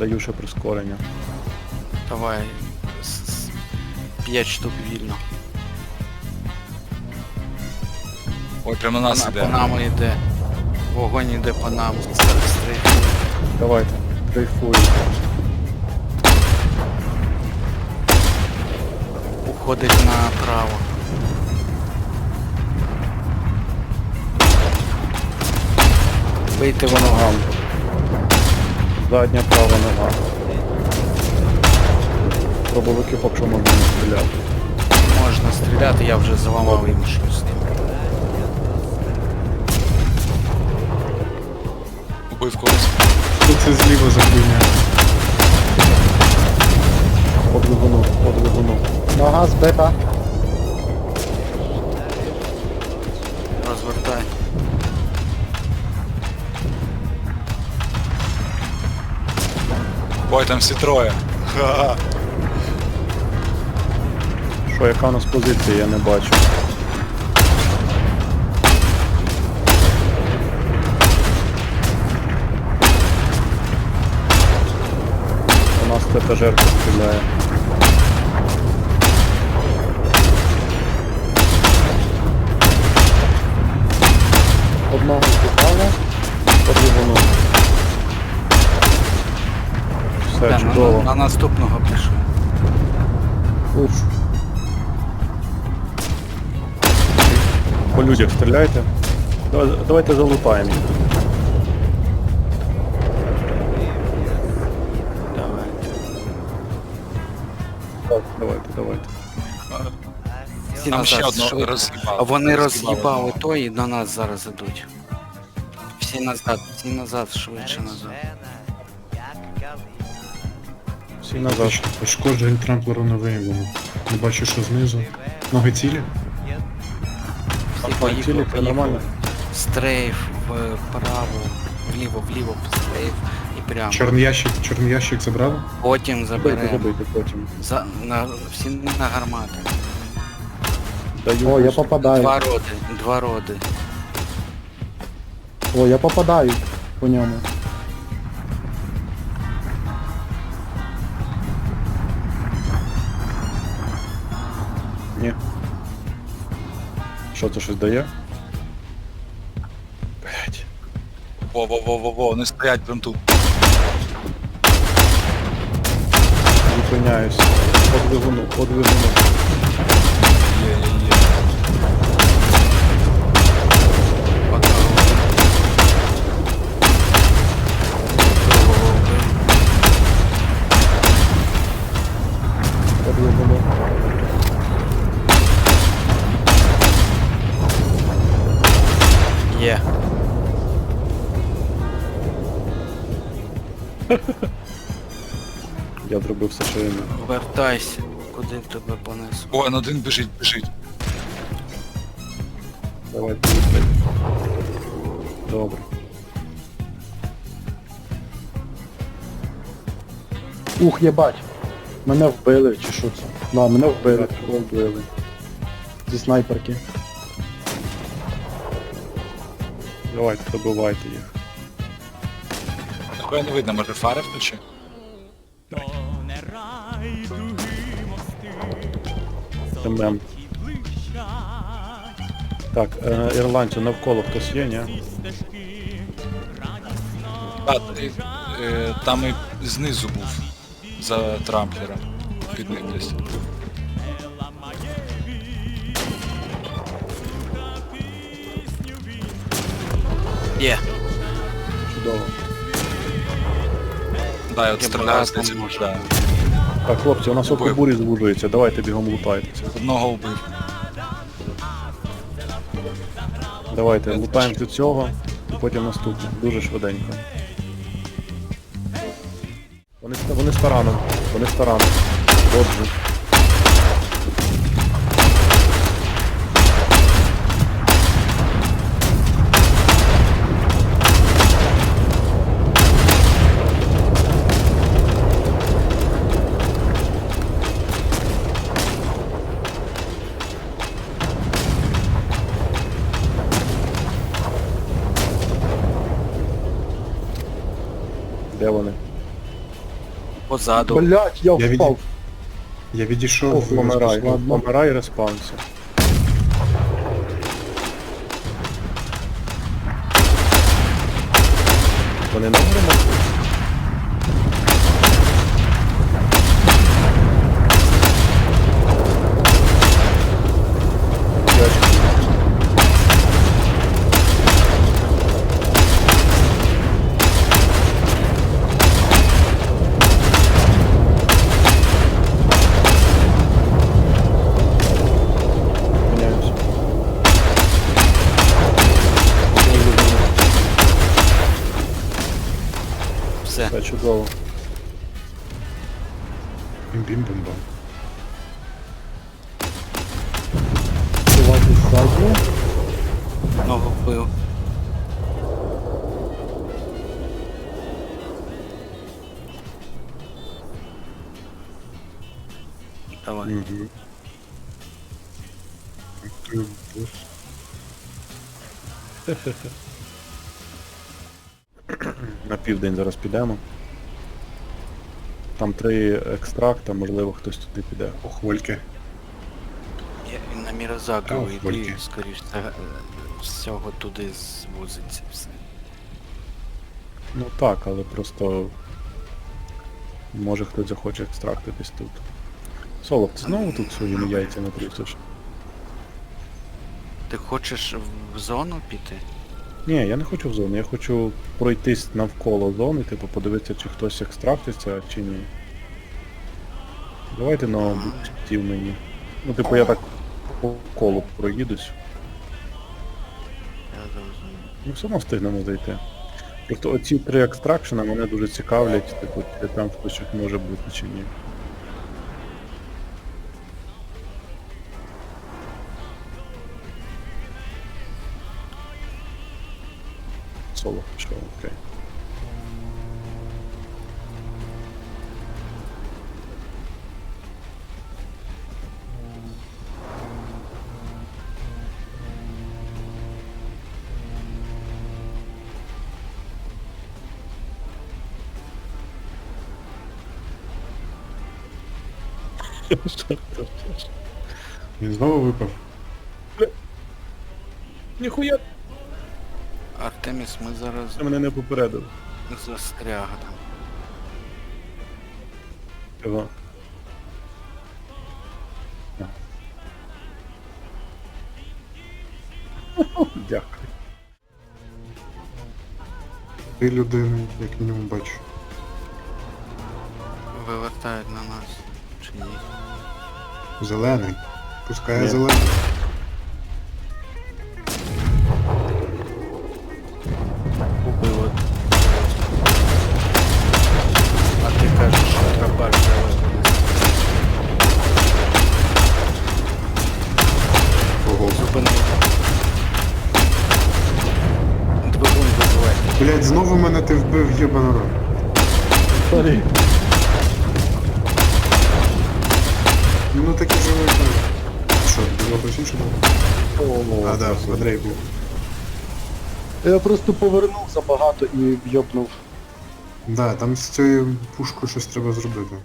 Даю ще прискорення. Давай. с- с- П'ять штук вільно. Ой, прямо на нас на- по іде. нам йде. Вогонь йде по нам. Стрейф. Давайте, дрейфую. Уходить направо. Бийте воно. ногам. Задня права нога. Пробовики поки що можна не стріляти. Можна стріляти, я вже заламав їм щось. Убив когось. Це зліва за хуйня? По двигуну, по двигуну. Нога збита. Ой, там всі троє. Ха-ха. Що, яка у нас позиція, я не бачу. У нас ТТЖРка стріляє. Все, Да, на, чудово. на наступного пішов. Уф. По людях стріляйте. Давай- Давайте. Давайте. Так, Давайте, давайте. Всі Там ще назад, одного швидко. роз'їбали. Вони Роз'їбали роз'їбали одного. той і до нас зараз ідуть. Всі назад, всі назад, швидше назад. Всі назад. Пошкоджень трамплеру не виявлено. Не бачу, що знизу. Ноги цілі? Всі поїхали, цілі, це нормально. Стрейф вправо, вліво, вліво, стрейф і прямо. Чорний ящик, чорний ящик забрали? Потім Забийте, заберемо. забийте потім. За, на, всі на гармати. Даю. О, я попадаю. Два роди, два роди. О, я попадаю по ньому. Що це щось дає? Блять. Во-во-во-во-во, вони стоять прям тут. Зупиняюсь. По двигуну, Я зробив все, що я міг. Вертайся, куди тебе понесу. Ой, он один біжить, біжить. Давайте їхати. Добре. Ух, єбать. Мене вбили, чи що це? Да, мене вбили. Кого вбили. Зі снайперки. Давайте, добивайте їх. Такої не видно, може фари включи? ММ. Так, е, ірландцю навколо хтось є, ні? А, е, е, там і знизу був. За трамплером. Під ним десь. Є. Я от стріляю можу. Так, хлопці, у нас око бурі звужується, давайте бігом лутайтеся. Одного вбив. Давайте, лутаємо до цього і потім наступне. Дуже швиденько. Вони, ста- вони стараном, вони стараном. Отже. Де вони? Позаду. Блять, я Я впав. віді- Я відійшов. Ох, Помирай, ладно. помирай, респаунся. Вони на мене. Все. Все чудово. Бім-бім-бом-бом. Чувак ззаді. Ногу вбив. Давай. Угу. На південь зараз підемо. Там три екстракта, можливо, хтось туди піде. Ох, вольки. Я на Мірозакову Ах, йди, вольки. скоріш за всього туди звозиться все. Ну так, але просто. Може хтось захоче екстрактитись тут. Солов, ти знову тут своїми яйцями трусиш? Ти хочеш в зону піти? Ні, я не хочу в зону, я хочу пройтись навколо зони, типу подивитися, чи хтось екстрактиться, чи ні. Давайте на об'єктив мені. Ну, типу, я так по колу проїдусь. Я зрозумів. Ну, все одно встигнемо зайти. Просто оці три екстракшена мене дуже цікавлять, типу, чи там хтось щось може бути чи ні. Соло пішов, окей. Він знову випав. Ніхуя Артеміс, ми зараз ти мене не попередив. застрягли. Чого? Дякую. Три людини, як мінімум, бачу. Вивертають на нас. Чи ні? Зелений. Пускає Ні. зелений. Ти вбив, єбана рот. Сорі. Ну так і так. Що, було хтось інше було? А, да, Андрей був. Я просто повернув забагато і вйобнув. Да, там з цією пушкою щось треба зробити.